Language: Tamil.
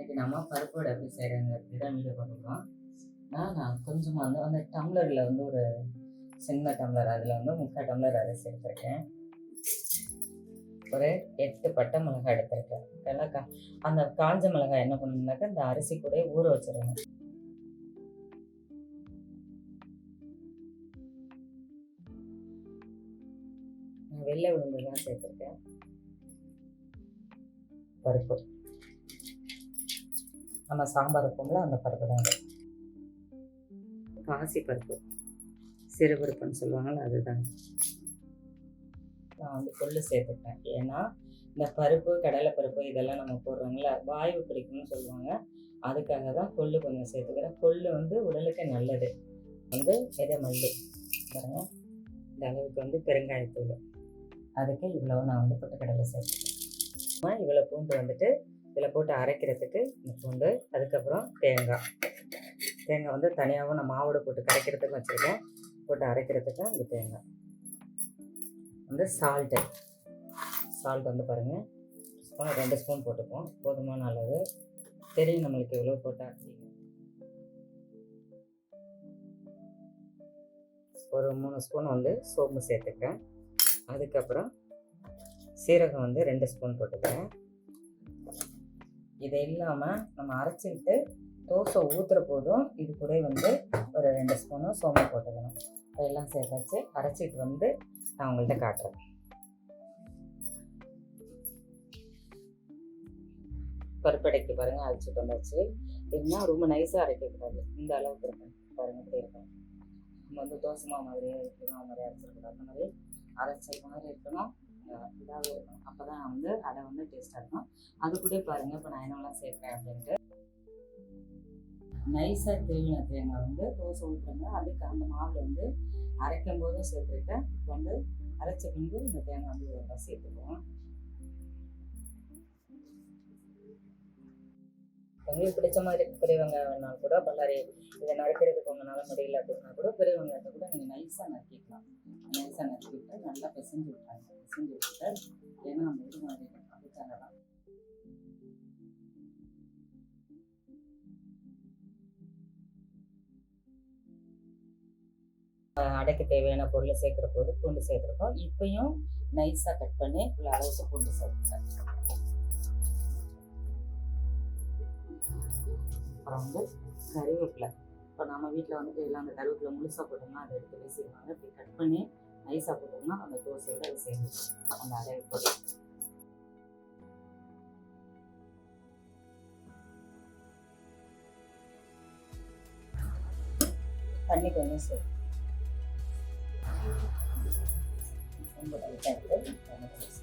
இன்னைக்கு நம்ம பருப்போட எப்படி செய்கிறேங்க தான் வீடியோ பார்த்துக்கலாம். நான் நான் கொஞ்சமாக வந்து அந்த டம்ளரில் வந்து ஒரு சின்ன டம்ளர் அதில் வந்து முக்கால் டம்ளர் அரிசி எடுத்துருக்கேன். ஒரு எட்டு பட்டை மிளகாய் எடுத்திருக்கேன். இதெல்லாம் கா அந்த காஞ்ச மிளகாய் என்ன பண்ணணும்னாக்கா இந்த அரிசி கூட ஊற வச்சிடணும் நான் வெள்ளை உளுந்து தான் சேர்த்துருக்கேன். பருப்பு. நம்ம சாம்பார் வைப்போம்ல அந்த பருப்பு தான். பாசி பருப்பு. சிறு பருப்புன்னு சொல்லுவாங்கள்ல அதுதான். நான் வந்து கொள்ளு சேர்த்துப்பேன். ஏன்னா இந்த பருப்பு கடலை பருப்பு இதெல்லாம் நம்ம போடுறோம்ல வாயு பிடிக்கும்னு சொல்லுவாங்க. அதுக்காக தான் கொள்ளு கொஞ்சம் சேர்த்துக்கிறேன். கொள்ளு வந்து உடலுக்கு நல்லது. வந்து எதை மல்லி. பாருங்க. இந்த அளவுக்கு வந்து பெருங்காயத்தூள். அதுக்கு இவ்வளோ நான் வந்து பொட்டுக்கடலை சேர்த்துக்கிறேன் இவ்வளோ பூண்டு வந்துட்டு இதில் போட்டு அரைக்கிறதுக்கு இந்த பூண்டு அதுக்கப்புறம் தேங்காய் தேங்காய் வந்து தனியாகவும் நான் மாவோட போட்டு கரைக்கிறதுக்கும் வச்சுருக்கேன். போட்டு அரைக்கிறதுக்கு இந்த தேங்காய் வந்து சால்ட்டு சால்ட் வந்து பாருங்கள் ஸ்பூன் ரெண்டு ஸ்பூன் போட்டுப்போம் போதுமான அளவு. தெரியும் நம்மளுக்கு எவ்வளோ போட்டால் ஒரு மூணு ஸ்பூன் வந்து சோம்பு சேர்த்துக்கிறேன். அதுக்கப்புறம் சீரகம் வந்து ரெண்டு ஸ்பூன் போட்டுக்கிறேன். இது இல்லாமல் நம்ம அரைச்சிக்கிட்டு தோசை ஊற்றுற போதும் இது கூட வந்து ஒரு ரெண்டு ஸ்பூனும் சோம்பு போட்டுக்கணும். அதெல்லாம் சேர்த்தாச்சு. அரைச்சிட்டு வந்து நான் உங்கள்கிட்ட காட்டுறேன். பருப்படைக்கு பாருங்கள் அரைச்சிட்டு வந்தாச்சு. எப்படின்னா ரொம்ப நைஸாக அரைக்கக்கூடாது இந்த அளவுக்கு இருக்கும். பாருங்கள் இப்படி இருக்கும். நம்ம வந்து தோசை மாவு மாதிரியே இருக்கணும் அது மாதிரி அரைச்சிருக்கூடாது அந்த மாதிரி அரைச்ச மாதிரி இருக்கணும். இதாகவே இருக்கும் அப்போ தான் வந்து அடை வந்து டேஸ்ட்டாக இருக்கும். அது கூட பாருங்கள் இப்போ நான் என்னெல்லாம் சேர்ப்பேன் அப்படின்ட்டு. நைஸாக திருவின தேங்காய் வந்து தோசை ஊற்றுறாங்க அதுக்கு அந்த மாவில் வந்து அரைக்கும் போதும் சேர்த்துருக்கேன். இப்போ வந்து அரைச்ச பின்பு இந்த தேங்காய் வந்து சேர்த்துக்குவோம். உங்களுக்கு பிடிச்ச மாதிரி பெரியவங்க வேணாலும் கூட பல்லாரி இதை நடக்கிறதுக்கு உங்களால் முடியல அப்படின்னா கூட பெரியவங்க வெங்காயத்தை கூட நீங்கள் நைஸாக நறுக்கிக்கலாம். நைஸாக நறுக்கி விட்டு நல்லா பிசைஞ்சு விட்டாங்க பிசைஞ்சு விட்டு ஏன்னா நம்ம இது மாதிரி அதுக்காக தான். அடைக்க தேவையான பொருளை சேர்க்குற போது பூண்டு சேர்த்துருக்கோம். இப்பயும் நைஸாக கட் பண்ணி உள்ள அளவுக்கு பூண்டு சேர்த்துருக்கேன் அப்புறம் வந்து கருவேப்பிலை. இப்போ நம்ம வீட்டில் வந்துட்டு எல்லாம் அந்த கருவேப்பிலை முழுசாக போட்டோம்னா அதை எடுத்து வீசிடுவாங்க இப்படி கட் பண்ணி நைஸாக போட்டோம்னா அந்த தோசையோட அது சேர்ந்து அந்த அடையை போட்டு தண்ணி கொஞ்சம் சேர்த்து. ரொம்ப டைட்டாக இருக்குது